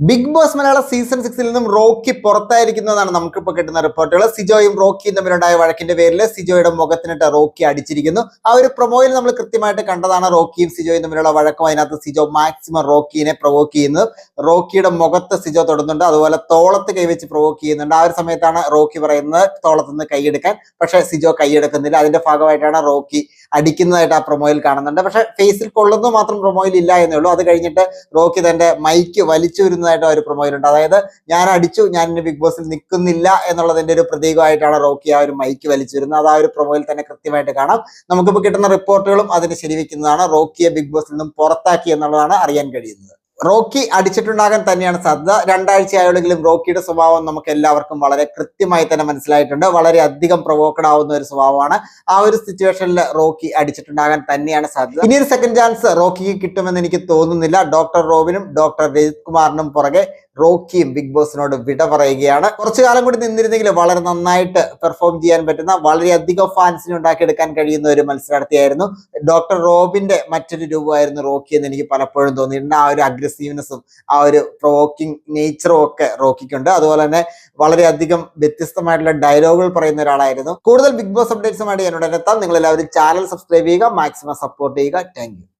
Big boss മലയാള season സിക്സിൽ നിന്നും Rocky പുറത്തായിരിക്കുന്നതാണ് നമുക്കിപ്പോൾ കിട്ടുന്ന റിപ്പോർട്ടുകൾ സിജോയും റോക്കിയും തമ്മിലുണ്ടായ വഴക്കിന്റെ പേരിൽ സിജോയുടെ മുഖത്തിനിട്ട് റോക്കി അടിച്ചിരിക്കുന്നു. ആ ഒരു പ്രൊമോയിൽ നമ്മൾ കൃത്യമായിട്ട് കണ്ടതാണ് റോക്കിയും സിജോയും തമ്മിലുള്ള വഴക്കം. അതിനകത്ത് സിജോ മാക്സിമം റോക്കിനെ പ്രൊവോക്ക് ചെയ്യുന്നത് റോക്കിയുടെ മുഖത്ത് സിജോ തൊടുന്നുണ്ട്. അതുപോലെ തോളത്ത് കൈവച്ച് പ്രൊവോക്ക് ചെയ്യുന്നുണ്ട്. ആ ഒരു സമയത്താണ് റോക്കി പറയുന്നത് തോളത്ത് നിന്ന് കൈയെടുക്കാൻ പക്ഷേ സിജോ കൈയെടുക്കുന്നില്ല അതിന്റെ ഭാഗമായിട്ടാണ് റോക്കി അടിക്കുന്നതായിട്ട് ആ പ്രൊമോയിൽ കാണുന്നുണ്ട്. പക്ഷെ ഫേസിൽ കൊള്ളുന്നത് മാത്രം പ്രൊമോയിൽ ഇല്ല എന്നേ ഉള്ളൂ. അത് കഴിഞ്ഞിട്ട് റോക്കി തന്റെ മൈക്ക് വലിച്ചു വരുന്നതായിട്ട് ആ ഒരു പ്രൊമോയിലുണ്ട് അതായത് ഞാൻ അടിച്ചു ഞാൻ ബിഗ് ബോസിൽ നിൽക്കുന്നില്ല എന്നുള്ളതിന്റെ ഒരു പ്രതീകമായിട്ടാണ് റോക്കി ആ ഒരു മൈക്ക് വലിച്ചു വരുന്നത് അത് ആ ഒരു പ്രൊമോയിൽ തന്നെ കൃത്യമായിട്ട് കാണാം. നമുക്കിപ്പോൾ കിട്ടുന്ന റിപ്പോർട്ടുകളും അതിന് ശരിവെക്കുന്നതാണ് റോക്കിയെ ബിഗ് ബോസിൽ നിന്നും പുറത്താക്കി എന്നുള്ളതാണ് അറിയാൻ കഴിയുന്നത്. റോക്കി അടിച്ചിട്ടുണ്ടാകാൻ തന്നെയാണ് സാധ്യത. രണ്ടാഴ്ചയായുള്ളെങ്കിലും റോക്കിയുടെ സ്വഭാവം നമുക്ക് എല്ലാവർക്കും വളരെ കൃത്യമായി തന്നെ മനസ്സിലായിട്ടുണ്ട്. വളരെ അധികം പ്രൊവോക്കഡ് ആവുന്ന ഒരു സ്വഭാവമാണ്. ആ ഒരു സിറ്റുവേഷനിൽ റോക്കി അടിച്ചിട്ടുണ്ടാകാൻ തന്നെയാണ് സാധ്യത. ഇനി ഒരു സെക്കൻഡ് ചാൻസ് റോക്കിക്ക് കിട്ടുമെന്ന് എനിക്ക് തോന്നുന്നില്ല. ഡോക്ടർ റോബിനും ഡോക്ടർ രജിത് കുമാറിനും പുറകെ റോക്കിയും ബിഗ് ബോസിനോട് വിട പറയുകയാണ്. കുറച്ചു കാലം കൂടി നിന്നിരുന്നെങ്കിൽ വളരെ നന്നായിട്ട് പെർഫോം ചെയ്യാൻ പറ്റുന്ന വളരെയധികം ഫാൻസിനെ ഉണ്ടാക്കിയെടുക്കാൻ കഴിയുന്ന ഒരു മത്സരാർത്ഥിയായിരുന്നു. ഡോക്ടർ റോബിന്റെ മറ്റൊരു രൂപമായിരുന്നു റോക്കി എന്ന് എനിക്ക് പലപ്പോഴും തോന്നിയിട്ടുണ്ട്. ആ ഒരു അഗ്രസീവ്നെസ്സും ആ ഒരു പ്രൊവോക്കിംഗ് നേച്ചറും ഒക്കെ റോക്കിക്കുണ്ട്. അതുപോലെ തന്നെ വളരെയധികം വ്യത്യസ്തമായിട്ടുള്ള ഡയലോഗുകൾ പറയുന്ന ഒരാളായിരുന്നു. കൂടുതൽ ബിഗ് ബോസ് അപ്ഡേറ്റ്സുമായിട്ട് ഞാൻ ഉടനെത്താം നിങ്ങൾ എല്ലാവരും ചാനൽ സബ്സ്ക്രൈബ് ചെയ്യുക മാക്സിമം സപ്പോർട്ട് ചെയ്യുക. താങ്ക്